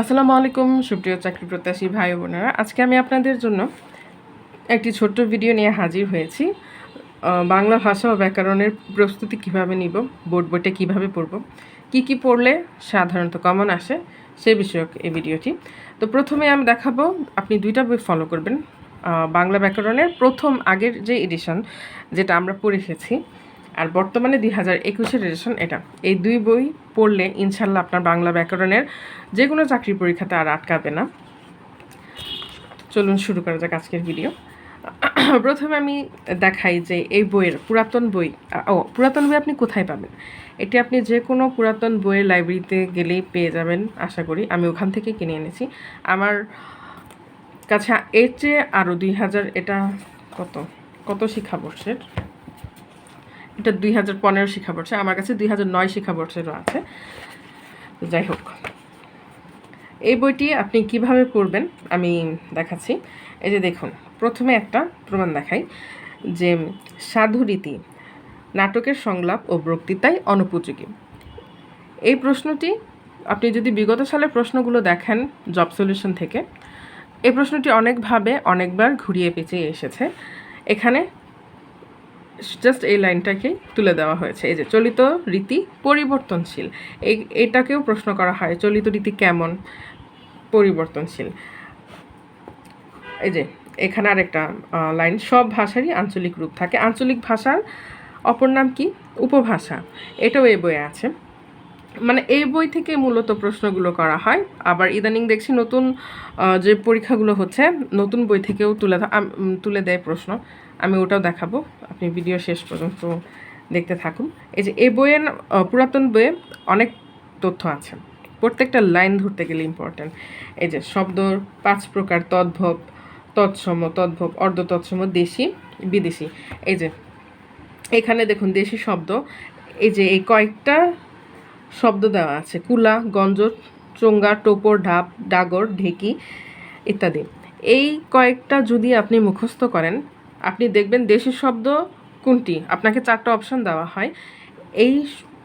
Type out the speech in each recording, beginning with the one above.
আসসালামু আলাইকুম, সুপ্রিয় চাকরি প্রত্যাশী ভাই বোনেরা। আজকে আমি আপনাদের জন্য একটি ছোট্ট ভিডিও নিয়ে হাজির হয়েছি। বাংলা ভাষা ও ব্যাকরণের প্রস্তুতি কীভাবে নিব, বোর্ড বইটা কীভাবে পড়ব, কি কি পড়লে সাধারণত কমন আসে, সে বিষয়ক এই ভিডিওটি। তো প্রথমে আমি দেখাবো, আপনি দুইটা বই ফলো করবেন। বাংলা ব্যাকরণের প্রথম আগের যে এডিশন যেটা আমরা পড়ে এসেছি আর বর্তমানে দুই হাজার একুশের এডিশন এটা। এই দুই বই পড়লে ইনশাল্লাহ আপনার বাংলা ব্যাকরণের যে কোনো চাকরির পরীক্ষাতে আর আটকাবে না। চলুন শুরু করা যাক আজকের ভিডিও। প্রথমে আমি দেখাই যে এই বইয়ের পুরাতন বই, ও, পুরাতন বই আপনি কোথায় পাবেন? এটি আপনি যে কোনো পুরাতন বইয়ের লাইব্রেরিতে গেলেই পেয়ে যাবেন, আশা করি। আমি ওখান থেকে কিনে এনেছি। আমার কাছে এর চেয়ে আরও দুই হাজার, এটা কত? কত শিক্ষাবর্ষের? এটা দুই হাজার পনেরো শিক্ষাবর্ষে, আমার কাছে দুই হাজার নয় শিক্ষাবর্ষেরও আছে। যাই হোক, এই বইটি আপনি কীভাবে পড়বেন আমি দেখাচ্ছি। এই যে দেখুন, প্রথমে একটা প্রমাণ দেখাই, যে সাধুরীতি নাটকের সংলাপ ও বক্তৃতায় অনুপযোগী। এই প্রশ্নটি আপনি যদি বিগত সালের প্রশ্নগুলো দেখেন জব সলিউশন থেকে, এই প্রশ্নটি অনেকভাবে অনেকবার ঘুরিয়ে পেঁচিয়ে এসেছে। এখানে জাস্ট এই লাইনটাকেই তুলে দেওয়া হয়েছে। এই যে, চলিত রীতি পরিবর্তনশীল। এই, এটাকেও প্রশ্ন করা হয়, চলিত রীতি কেমন পরিবর্তনশীল? এই যে, এখানে আরেকটা লাইন, সব ভাষারই আঞ্চলিক রূপ থাকে। আঞ্চলিক ভাষার অপর নাম কি? উপভাষা। এটাও এই বইয়ে আছে। মানে এই বই থেকে মূলত প্রশ্নগুলো করা হয়। আবার ইদানিং দেখছি নতুন যে পরীক্ষাগুলো হচ্ছে, নতুন বই থেকেও তুলে তুলে দেয় প্রশ্ন। আমি ওটাও দেখাবো। আপনি ভিডিও শেষ পর্যন্ত দেখতে থাকুন। এই যে এই বইয়ে পুরাতন বইয়ে অনেক তথ্য আছে। প্রত্যেকটা লাইন ধরতে গেলে ইম্পর্ট্যান্ট এই যে শব্দ, পাঁচ প্রকার, তদ্ভব, তৎসম, তদ্ভব অর্ধ তৎসম দেশি, বিদেশি। এই যে এখানে দেখুন, দেশি শব্দ। এই যে এই কয়েকটা শব্দ দেওয়া আছে। কুলা, গঞ্জ, চোঙ্গা, টোপর, ঢাপ, ডাগর, ঢেকি ইত্যাদি। এই কয়েকটা যদি আপনি মুখস্থ করেন আপনি দেখবেন দেশি শব্দ কোনটি? আপনাকে চারটা অপশন দেওয়া হয়। এই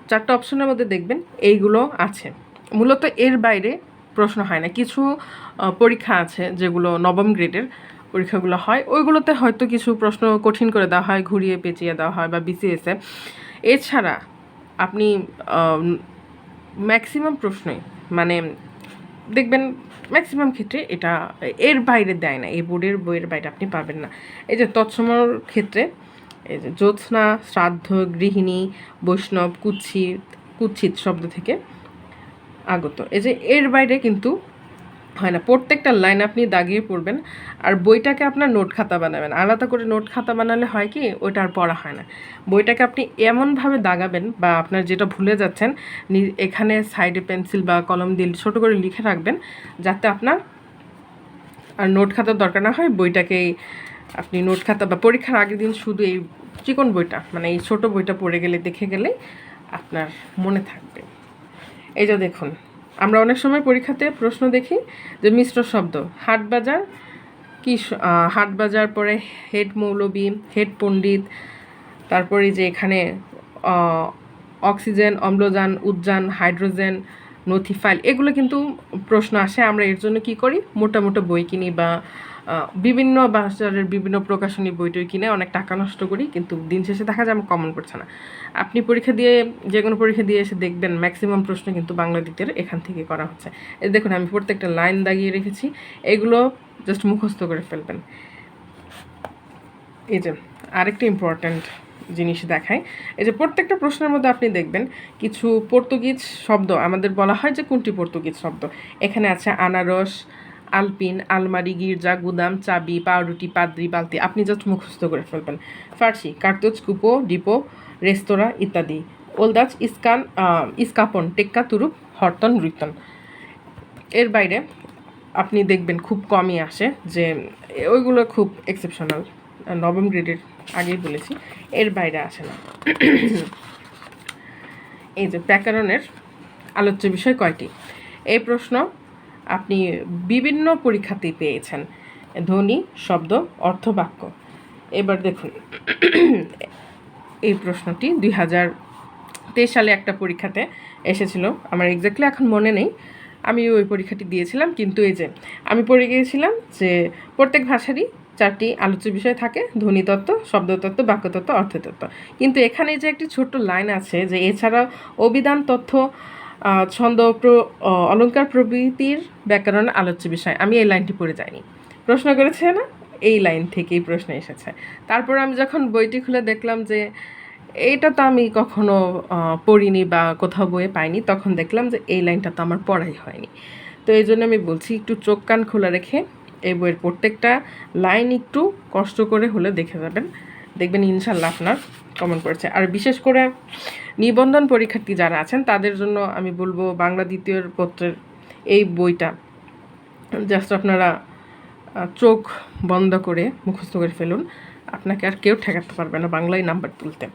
চারটা অপশনের মধ্যে দেখবেন এইগুলো আছে। মূলত এর বাইরে প্রশ্ন হয় না। কিছু পরীক্ষা আছে যেগুলো নবম গ্রেডের পরীক্ষাগুলো হয়। ওইগুলোতে হয়তো কিছু প্রশ্ন কঠিন করে দেওয়া হয়, ঘুরিয়ে পেঁচিয়ে দেওয়া হয় বা বিসিএসে এছাড়া আপনি ম্যাক্সিমাম প্রশ্নই মানে দেখবেন ম্যাক্সিমাম ক্ষেত্রে এটা এর বাইরে দেয় না, এই বোর্ডের বইয়ের বাইরে আপনি পাবেন না। এই যে তৎসমর ক্ষেত্রে, এই যে জ্যোৎস্না, শ্রাদ্ধ, গৃহিণী, বৈষ্ণব কুচ্ছিত কুচ্ছিত শব্দ থেকে আগত। এই যে এর বাইরে কিন্তু হয় না। প্রত্যেকটা লাইন আপনি দাগিয়ে পড়বেন আর বইটাকে আপনার নোট খাতা বানাবেন। আলাদা করে নোট খাতা বানালে হয় কি, ওইটা আর পড়া হয় না। বইটাকে আপনি এমনভাবে দাগাবেন বা আপনার যেটা ভুলে যাচ্ছেন এখানে সাইডে পেন্সিল বা কলম দিয়ে ছোটো করে লিখে রাখবেন, যাতে আপনার আর নোট খাতার দরকার না হয়। বইটাকেই আপনি নোট খাতা বা পরীক্ষার আগের দিন শুধু এই চিকন বইটা মানে এই ছোট বইটা পড়ে গেলে, দেখে গেলেই আপনার মনে থাকবে। এই যে দেখুন আমরা অনেক সময় পরীক্ষাতে প্রশ্ন দেখি যে মিশ্র শব্দ। হাট বাজার, কি হাট বাজার পরে হেড মৌলবী, হেড পণ্ডিত, তারপরে যে এখানে অক্সিজেন, অম্লজান উজ্জান হাইড্রোজেন নথি ফাইল এগুলো কিন্তু প্রশ্ন আসে। আমরা এর জন্য কি করি? মোটা মোটা বই কিনি বা বিভিন্ন বাজারের বিভিন্ন প্রকাশনী বই টই কিনে অনেক টাকা নষ্ট করি, কিন্তু দিন শেষে দেখা যায় আমার কমন পড়ছে না। আপনি পরীক্ষা দিয়ে, যে কোনো পরীক্ষা দিয়ে এসে দেখবেন ম্যাক্সিমাম প্রশ্ন কিন্তু বাংলা দ্বিতীয় এখান থেকে করা হচ্ছে। এই দেখুন, আমি প্রত্যেকটা লাইন দাগিয়ে রেখেছি, এগুলো জাস্ট মুখস্থ করে ফেলবেন। এই যে, আরেকটা ইম্পর্ট্যান্ট জিনিস দেখায় এই যে, প্রত্যেকটা প্রশ্নের মধ্যে আপনি দেখবেন, কিছু পর্তুগিজ শব্দ, আমাদের বলা হয় যে কোনটি পর্তুগিজ শব্দ? এখানে আছে আনারস আলপিন, আলমারি, গির্জা, গুদাম, চাবি, পাউরুটি, পাদ্রি, বালতি, আপনি জাস্ট মুখস্থ করে ফেলবেন। ফার্সি, কার্তুজ, কুপো, ডিপো, রেস্তোরাঁ ইত্যাদি। ওলদাজ ইস্কান ইস্কাপন, টেক্কা, তুরুপ, হরতন, রুইতন। এর বাইরে আপনি দেখবেন খুব কমই আসে যে, ওইগুলো খুব এক্সেপশনাল নবম গ্রেডের আগেই বলেছি, এর বাইরে আসে না। এই যে, ব্যাকরণের আলোচ্য বিষয় কয়টি? এই প্রশ্ন আপনি বিভিন্ন পরীক্ষাতেই পেয়েছেন। ধ্বনি, শব্দ অর্থ বাক্য এবার দেখুন। এই প্রশ্নটি দুই হাজার তেইশ সালে একটা পরীক্ষাতে এসেছিল। আমার এক্স্যাক্টলি এখন মনে নেই। আমি ওই পরীক্ষাটি দিয়েছিলাম, কিন্তু এই যে আমি পড়ে গিয়েছিলাম যে প্রত্যেক ভাষারই চারটি আলোচ্য বিষয় থাকে ধ্বনিতত্ত্ব শব্দতত্ত্ব বাক্যতত্ত্ব অর্থতত্ত্ব কিন্তু এখানে যে একটি ছোট্ট লাইন আছে যে এছাড়াও অভিধান তথ্য ছন্দ অলংকার প্রভৃতির ব্যাকরণ আলোচ্য বিষয়। আমি এই লাইনটি পড়ে যাইনি। প্রশ্ন করেছে না? এই লাইন থেকেই প্রশ্ন এসেছে। তারপর আমি যখন বইটি খুলে দেখলাম যে, এইটা তো আমি কখনো পড়িনি বা কোথাও বইয়ে পাইনি, তখন দেখলাম যে এই লাইনটা তো আমার পড়াই হয়নি। তো এই জন্য আমি বলছি, একটু চোখ কান খোলা রেখে এই বইয়ের প্রত্যেকটা লাইন একটু কষ্ট করে হলে দেখে যাবেন। দেখবেন ইনশাল্লাহ আপনার কমেন্ট করেছে। আর বিশেষ করে নিবন্ধন পরীক্ষার্থী যারা আছেন, তাদের জন্য আমি বলব বাংলা দ্বিতীয় পত্রের এই বইটা। জাস্ট আপনারা চোখ বন্ধ করে মুখস্থ করে ফেলুন। আপনাকে আর কেউ ঠেকাতে পারবে না বাংলায় নাম্বার তুলতে।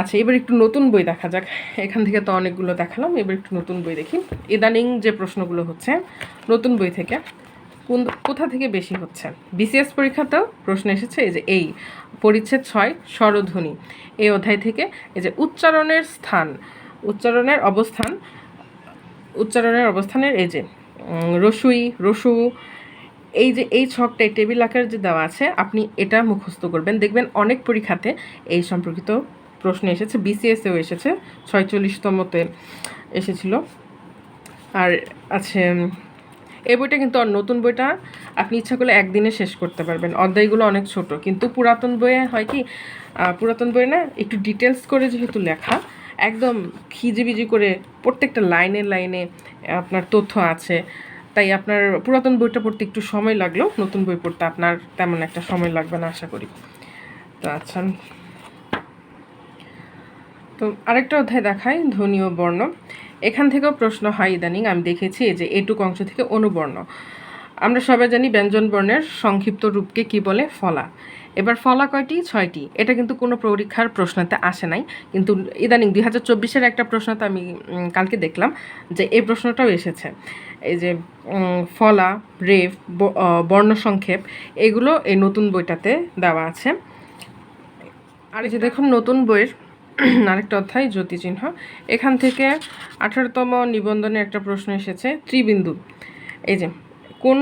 আচ্ছা এবার একটু নতুন বই দেখা যাক। এখান থেকে তো অনেকগুলো দেখালাম, এবার একটু নতুন বই দেখি। ইদানিং যে প্রশ্নগুলো হচ্ছে, নতুন বই থেকে কোন, কোথা থেকে বেশি হচ্ছে? বিসিএস পরীক্ষাতেও প্রশ্ন এসেছে এই যে এই, পরিচ্ছেদ ছয়, স্বরধ্বনি। এই অধ্যায় থেকে এই যে উচ্চারণের স্থান, উচ্চারণের অবস্থান, উচ্চারণের অবস্থানের এই যে রসুই, রসু, এই যে এই ছকটা টেবিল আকার যে দেওয়া আছে, আপনি এটা মুখস্থ করবেন। দেখবেন অনেক পরীক্ষাতে এই সম্পর্কিত প্রশ্ন এসেছে বিসিএসেও এসেছে ছয়চল্লিশতমতে এসেছিল। আর আছে এই বইটা কিন্তু আর নতুন বইটা আপনি ইচ্ছা করলে একদিনে শেষ করতে পারবেন। অধ্যায়গুলো অনেক ছোট, কিন্তু পুরাতন বইয়ে হয় কি পুরাতন বইয়ে না একটু ডিটেলস করে যেহেতু লেখা, একদম খিজিবিজি করে প্রত্যেকটা লাইনে লাইনে আপনার তথ্য আছে। তাই আপনার পুরাতন বইটা পড়তে একটু সময় লাগলেও নতুন বই পড়তে আপনার তেমন একটা সময় লাগবে না আশা করি। তো আচ্ছা। তো আরেকটা অধ্যায় দেখায় ধ্বনি ও বর্ণ। এখান থেকেও প্রশ্ন হয় ইদানিং, আমি দেখেছি যে এটুক অংশ থেকে অনুবর্ণ। আমরা সবাই জানি ব্যঞ্জন বর্ণের সংক্ষিপ্ত রূপকে কি বলে? ফলা। এবার ফলা কয়টি? ছয়টি। এটা কিন্তু কোনো পরীক্ষার প্রশ্নতে আসে নাই। কিন্তু ইদানিং দুই হাজার চব্বিশের একটা প্রশ্নতে আমি কালকে দেখলাম যে এই প্রশ্নটাও এসেছে। এই যে ফলা, রেফ বর্ণ সংক্ষেপ, এগুলো এই নতুন বইটাতে দেওয়া আছে। আর যে দেখুন, নতুন বইয়ের আরেকটা অধ্যায়, জ্যোতিচিহ্ন। এখান থেকে আঠারোতম নিবন্ধনে একটা প্রশ্ন এসেছে, ত্রিবিন্দু। এই যে, কোন,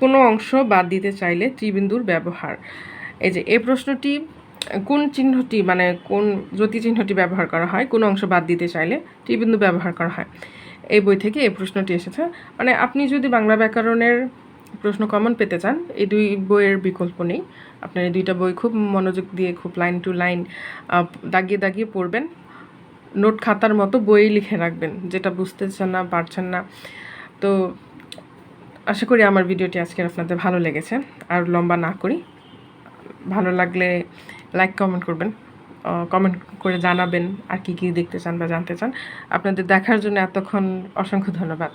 কোনো অংশ বাদ দিতে চাইলে ত্রিবিন্দুর ব্যবহার? এই যে এই প্রশ্নটি কোন চিহ্নটি মানে কোন জ্যোতি চিহ্নটি ব্যবহার করা হয়, কোন অংশ বাদ দিতে চাইলে ত্রিবিন্দু ব্যবহার করা হয়? এই বই থেকে এই প্রশ্নটি এসেছে। মানে আপনি যদি বাংলা ব্যাকরণের প্রশ্ন কমন পেতে চান, এই দুই বইয়ের বিকল্প নেই। আপনার এই দুইটা বই খুব মনোযোগ দিয়ে, খুব লাইন টু লাইন দাগিয়ে দাগিয়ে পড়বেন। নোট খাতার মতো বই লিখে রাখবেন, যেটা বুঝতেছেন না, পারছেন না। তো আশা করি আমার ভিডিওটি আজকে আপনাদের ভালো লেগেছে। আর লম্বা না করি, ভালো লাগলে লাইক কমেন্ট করবেন কমেন্ট করে জানাবেন আর কি কি দেখতে চান বা জানতে চান। আপনাদের দেখার জন্য এতক্ষণ অসংখ্য ধন্যবাদ।